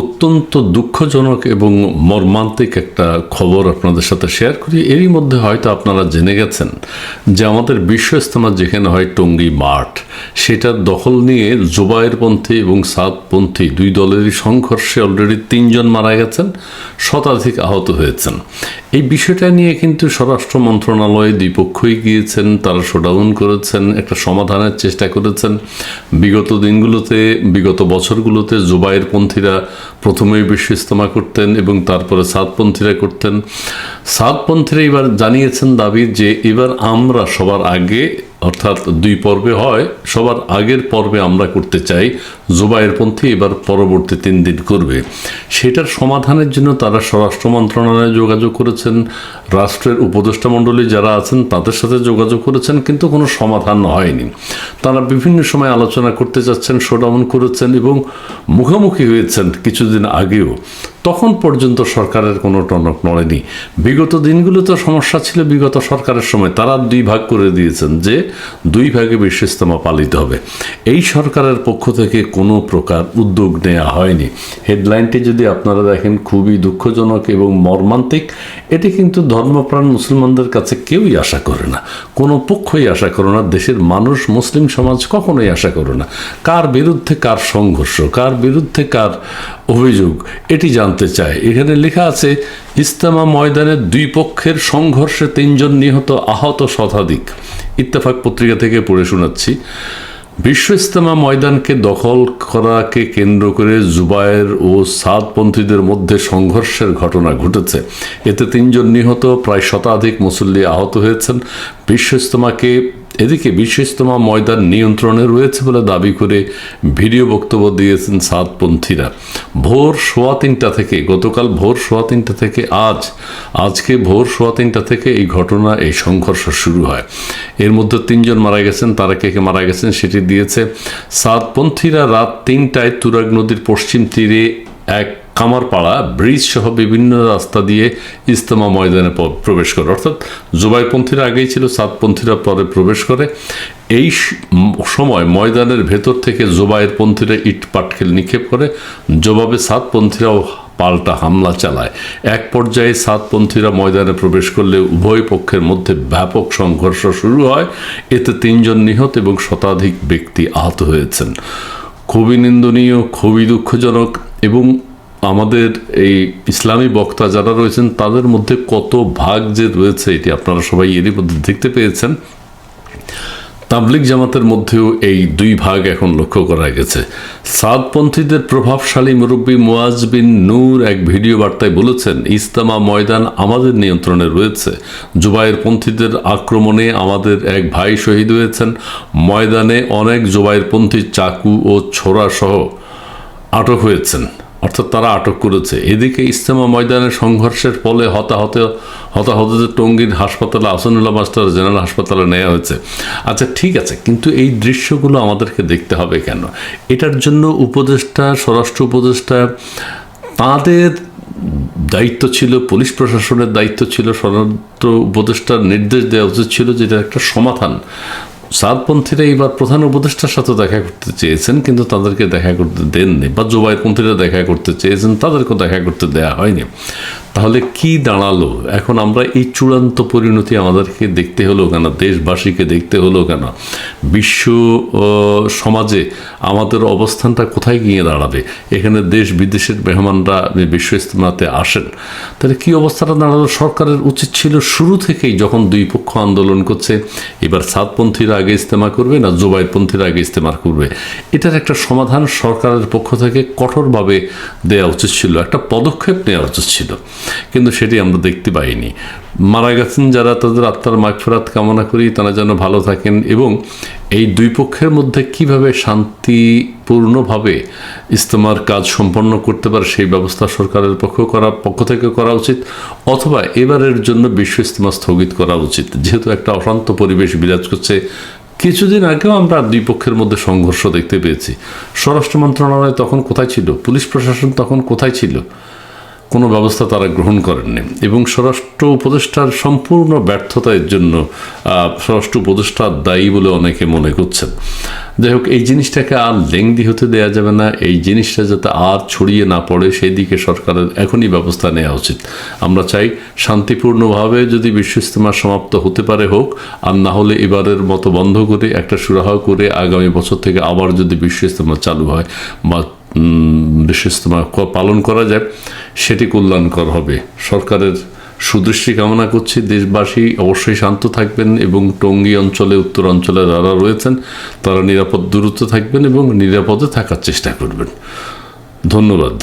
অত্যন্ত দুঃখজনক এবং মর্মান্তিক একটা খবর আপনাদের সাথে শেয়ার করি। এরই মধ্যে হয়তো আপনারা জেনে গেছেন যে আমাদের বিশ্ব ইস্তেমা যেখানে হয় টঙ্গী মাঠ সেটার দখল নিয়ে জুবায়েরপন্থী এবং সাদপন্থী দুই দলেরই সংঘর্ষে অলরেডি তিনজন মারা গেছেন, শতাধিক আহত হয়েছেন। এই বিষয়টা নিয়ে কিন্তু স্বরাষ্ট্র মন্ত্রণালয়ে দুই পক্ষই গিয়েছেন, তারা শোডাউন করেছেন, একটা সমাধানের চেষ্টা করেছেন। বিগত দিনগুলোতে, বিগত বছরগুলোতে জুবাইর পন্থীরা প্রথমেই বিশ্ব ইস্তমা করতেন এবং তারপরে সাতপন্থীরা করতেন। সাতপন্থীরা এবার জানিয়েছেন দাবি যে এবার আমরা সবার আগে অর্থাৎ দুই পর্বে হয়, সবার আগের পর্বে আমরা করতে চাই জুবাইর পন্থী এবার পরবর্তী তিন দিন করবে। সেটার সমাধানের জন্য তারা স্বরাষ্ট্র মন্ত্রণালয়ে যোগাযোগ করেছেন, রাষ্ট্রের উপদেষ্টা মণ্ডলী যারা আছেন তাদের সাথে যোগাযোগ করেছেন, কিন্তু কোনো সমাধান হয়নি। তারা বিভিন্ন সময় আলোচনা করতে চাচ্ছেন শোডাউন করেছেন এবং মুখোমুখি হয়েছেন কিছুদিন আগেও। তখন পর্যন্ত সরকারের কোনো টনক নড়েনি। বিগত দিনগুলোতে সমস্যা ছিল বিগত সরকারের সময়। তারা দুই ভাগ করে দিয়েছেন যে দুই ভাগে বিশ্ব ইস্তেমা পালিত হবে। এই সরকারের পক্ষ থেকে কোনো প্রকার উদ্যোগ নেওয়া হয়নি। হেডলাইনটি যদি আপনারা দেখেন, খুবই দুঃখজনক এবং মর্মান্তিক। এটি কিন্তু ধর্মপ্রাণ মুসলমানদের কাছে কেউই আশা করে না। কোনো পক্ষই আশা করে না। দেশের মানুষ, মুসলিম সমাজ কখনোই আশা করে না। কার বিরুদ্ধে কার সংঘর্ষ, কার বিরুদ্ধে কার অভিযোগ, এটি জানতে চায়। এখানে লেখা আছে ইস্তেমা ময়দানে দুই পক্ষের সংঘর্ষে তিনজন নিহত আহত শতাধিক। ইত্তেফাক পত্রিকা থেকে পড়ে শোনাচ্ছি। বিশ্ব ইস্তেমা ময়দানকে দখল করাকে কেন্দ্র করে জুবায়ের ও সাদপন্থীদের মধ্যে সংঘর্ষের ঘটনা ঘটেছে। এতে তিনজন নিহত, প্রায় শতাধিক মুসল্লি আহত হয়েছেন। বিশ্ব ইস্তেমাকে এদিকে বিশ্ব ইস্তেমা ময়দান নিয়ন্ত্রণে রয়েছে বলে দাবি করে ভিডিও বক্তব্য দিয়েছেন সাতপন্থীরা। ভোর সোয়া তিনটা থেকে, গতকাল ভোর সোয়া তিনটা থেকে, আজ, আজকে ভোর সোয়া তিনটা থেকে এই ঘটনা, এই সংঘর্ষ শুরু হয়। এর মধ্যে তিনজন মারা গেছেন, তারা কে কে মারা গেছেন সেটি দিয়েছে সাতপন্থীরা। রাত তিনটায় তুরাগ নদীর পশ্চিম তীরে এক কামারপাড়া ব্রিজ সহ বিভিন্ন রাস্তা দিয়ে ইস্তেমা ময়দানে প্রবেশ করে। অর্থাৎ জুবাইপন্থীরা আগেই ছিল, সাতপন্থীরা পরে প্রবেশ করে। এই সময় ময়দানের ভেতর থেকে জোবাইয়ের পন্থীরা ইট পাটকেল নিক্ষেপ করে। জবাবে সাতপন্থীরাও পাল্টা হামলা চালায়। এক পর্যায়ে সাতপন্থীরা ময়দানে প্রবেশ করলে উভয় পক্ষের মধ্যে ব্যাপক সংঘর্ষ শুরু হয়। এতে তিনজন নিহত এবং শতাধিক ব্যক্তি আহত হয়েছেন। খুবই নিন্দনীয়, খুবই দুঃখজনক এবং আমাদের এই ইসলামী বক্তা যারা রয়েছেন, তাদের মধ্যে কত ভাগ যে রয়েছে, এটি আপনারা সবাই এরই মধ্যে দেখতে পেয়েছেন। তাবলিক জামাতের মধ্যেও এই দুই ভাগ এখন লক্ষ্য করা গেছে। সাদপন্থীদের প্রভাবশালী মুরব্বী মুয়াজ বিন নূর এক ভিডিও বার্তায় বলেছেন ইস্তামা ময়দান আমাদের নিয়ন্ত্রণে রয়েছে। জুবাইর পন্থীদের আক্রমণে আমাদের এক ভাই শহীদ হয়েছেন। ময়দানে অনেক জুবাইর পন্থী চাকু ও ছোড়া সহ আটক হয়েছেন। অর্থাৎ তারা আটক করেছে। এদিকে ইস্তেমা ময়দানে সংঘর্ষের ফলে হতাহত হতাহতদের টঙ্গীর হাসপাতালে আসনুল্লাহ মাস্টার জেনারেল হাসপাতালে নেওয়া হয়েছে। আচ্ছা ঠিক আছে, কিন্তু এই দৃশ্যগুলো আমাদেরকে দেখতে হবে কেন? এটার জন্য উপদেষ্টা, স্বরাষ্ট্র উপদেষ্টা, তাদের দায়িত্ব ছিল, পুলিশ প্রশাসনের দায়িত্ব ছিল, স্বরাষ্ট্র উপদেষ্টার নির্দেশ দেওয়া উচিত ছিল যেটা একটা সমাধান। সাদপন্থীরা এইবার প্রধান উপদেষ্টার সাথে দেখা করতে চেয়েছেন, কিন্তু তাদেরকে দেখা করতে দেননি। বা জুবাইরপন্থীরা দেখা করতে চেয়েছেন, তাদেরকেও দেখা করতে দেয়া হয়নি। তাহলে কি দাঁড়াল? এখন আমরা এই চূড়ান্ত পরিণতি আমাদেরকে দেখতে হলো কেন? দেশবাসীকে দেখতে হলো কেন? বিশ্ব সমাজে আমাদের অবস্থানটা কোথায় গিয়ে দাঁড়াবে? এখানে দেশ বিদেশের মেহমানরা বিশ্ব ইস্তেমাতে আসেন। তাহলে কি অবস্থাটা দাঁড়াল? সরকারের উচিত ছিল শুরু থেকেই যখন দুই পক্ষ আন্দোলন করছে, এবার সাতপন্থীরা আগে ইস্তেমা করবে না জোবাইরপন্থীরা আগে ইস্তেমা করবে? এটার একটা সমাধান সরকারের পক্ষ থেকে কঠোরভাবে দেওয়া উচিত ছিল, একটা পদক্ষেপ নেওয়া উচিত ছিল। কিন্তু সেটি আমরা দেখতে পাইনি। মারা গেছেন যারা তাদের আত্মার মাগফেরাত কামনা করি, তারা যেন ভালো থাকেন এবং এই দুই পক্ষের মধ্যে কীভাবে শান্তিপূর্ণভাবে ইস্তেমার কাজ সম্পন্ন করতে পারে সেই ব্যবস্থা সরকারের পক্ষ করা, পক্ষ থেকে করা উচিত অথবা এবারের জন্য বিশ্ব ইস্তেমা স্থগিত করা উচিত। যেহেতু একটা অশান্ত পরিবেশ বিরাজ করছে, কিছুদিন আগেও আমরা দুই পক্ষের মধ্যে সংঘর্ষ দেখতে পেয়েছি। স্বরাষ্ট্র মন্ত্রণালয় তখন কোথায় ছিল? পুলিশ প্রশাসন তখন কোথায় ছিল? কোনো ব্যবস্থা তারা গ্রহণ করেননি। এবং স্বরাষ্ট্র উপদেষ্টার সম্পূর্ণ ব্যর্থতা এর জন্য স্বরাষ্ট্র উপদেষ্টা দায়ী বলে অনেকে মনে করছেন। যাই হোক, এই জিনিসটাকে আর লেংদি হতে দেওয়া যাবে না। এই জিনিসটা যাতে আর ছড়িয়ে না পড়ে সেই দিকে সরকারের এখনই ব্যবস্থা নেওয়া উচিত। আমরা চাই শান্তিপূর্ণভাবে যদি বিশ্ব ইস্তেমা সমাপ্ত হতে পারে হোক, আর না হলে এবারের মতো বন্ধ করে, একটা সুরাহা করে আগামী বছর থেকে আবার যদি বিশ্ব ইস্তেমা চালু হয়, বা ক- পালন করা যায়, সেটি কল্যাণকর হবে। সরকারের সুদৃষ্টি কামনা করছি। দেশবাসী অবশ্যই শান্ত থাকবেন এবং টঙ্গী অঞ্চলে, উত্তর অঞ্চলে যারা রয়েছেন, তারা নিরাপদ, দূরত্ব থাকবেন এবং নিরাপদে থাকার চেষ্টা করবেন। ধন্যবাদ।